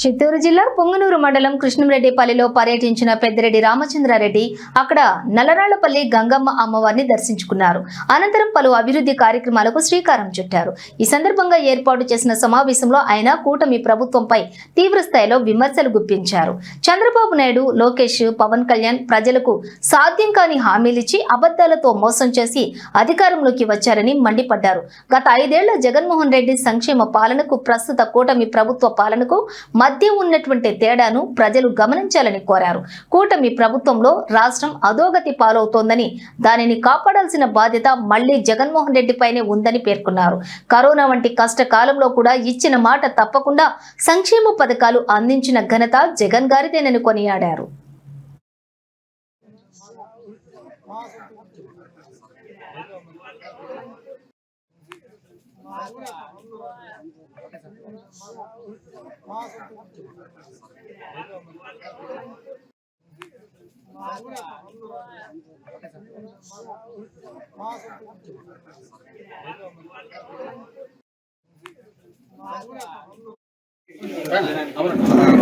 చిత్తూరు జిల్లా పొంగనూరు మండలం కృష్ణంరెడ్డిపల్లిలో పర్యటించిన పెద్దిరెడ్డి రామచంద్రారెడ్డి అక్కడ నల్లరాళ్ళపల్లి గంగమ్మ అమ్మవారిని దర్శించుకున్నారు. అనంతరం పలు అభివృద్ధి కార్యక్రమాలకు శ్రీకారం చుట్టారు. ఈ సందర్భంగా ఏర్పాటు చేసిన సమావేశంలో ఆయన కూటమి ప్రభుత్వంపై తీవ్రస్థాయిలో విమర్శలు గుప్పించారు. చంద్రబాబు నాయుడు లోకేష్ పవన్ కళ్యాణ్ ప్రజలకు సాధ్యం కాని హామీలిచ్చి అబద్దాలతో మోసం చేసి అధికారంలోకి వచ్చారని మండిపడ్డారు. గత ఐదేళ్ళ జగన్మోహన్ రెడ్డి సంక్షేమ పాలనకు ప్రస్తుత కూటమి ప్రభుత్వ పాలనకు మధ్య ఉన్నటువంటి తేడాను ప్రజలు గమనించాలని కోరారు. కూటమి ప్రభుత్వంలో రాష్ట్రం అధోగతి పాలవుతోందని దానిని కాపాడాల్సిన బాధ్యత మళ్ళీ జగన్మోహన్ రెడ్డిపైనే ఉందని పేర్కొన్నారు. కరోనా వంటి కష్టకాలంలో కూడా ఇచ్చిన మాట తప్పకుండా సంక్షేమ పథకాలు అందించిన ఘనత జగన్ గారిదేనని కొనియాడారు.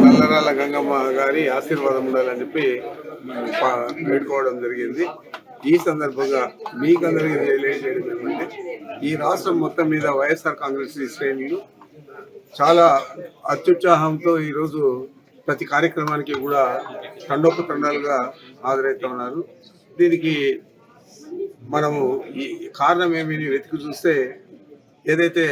నల్లరాల గంగమ్మ గారి ఆశీర్వాదం ఉండాలని చెప్పి వేడుకోవడం జరిగింది. ఈ సందర్భంగా మీకందరికీ తెలియజేయడం ఏమంటే ఈ రాష్ట్రం మొత్తం మీద వైఎస్ఆర్ కాంగ్రెస్ శ్రేణులు చాలా అత్యుత్సాహంతో ఈరోజు ప్రతి కార్యక్రమానికి కూడా తండోపతండాలుగా హాజరవుతూ ఉన్నారు. దీనికి మనము ఈ కారణం ఏమీ వెతికి చూస్తే ఏదైతే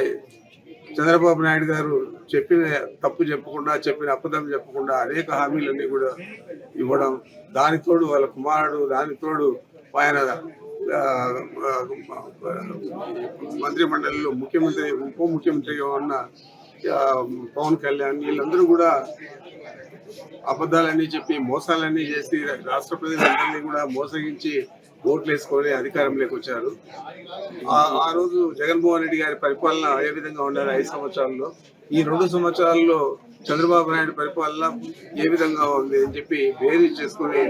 చంద్రబాబు నాయుడు గారు చెప్పిన తప్పు చెప్పకుండా చెప్పిన అబద్ధం చెప్పకుండా అనేక హామీలన్నీ కూడా ఇవ్వడం దానితోడు వాళ్ళ కుమారుడు దానితోడు ఆయన మంత్రిమండలిలో ముఖ్యమంత్రి ఉప ముఖ్యమంత్రిగా ఉన్న పవన్ కళ్యాణ్ వీళ్ళందరూ కూడా అబద్ధాలన్నీ చెప్పి మోసాలన్నీ చేసి రాష్ట్ర ప్రజలందరినీ కూడా మోసగించి ఓట్లు వేసుకొని అధికారంలోకి వచ్చారు. ఆ- రోజు జగన్మోహన్ రెడ్డి గారి పరిపాలన ఏ విధంగా ఉండాలి ఐదు సంవత్సరాల్లో? ఈ రెండు సంవత్సరాల్లో చంద్రబాబు నాయుడు పరిపాలన ఏ విధంగా ఉంది అని చెప్పి వేరు చేసుకుని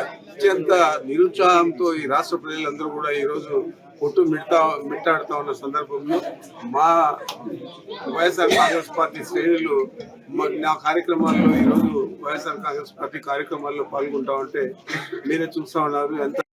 అత్యంత నిరుత్సాహంతో ఈ రాష్ట్ర ప్రజలందరూ కూడా ఈ రోజు కొట్టు మిడతా మిట్టాడుతా ఉన్న సందర్భంలో మా వైఎస్ఆర్ కాంగ్రెస్ పార్టీ శ్రేణులు నా కార్యక్రమాల్లో ఈరోజు వైఎస్ఆర్ కాంగ్రెస్ పార్టీ కార్యక్రమాల్లో పాల్గొంటా ఉంటే మీరే చూస్తా ఉన్నారు ఎంత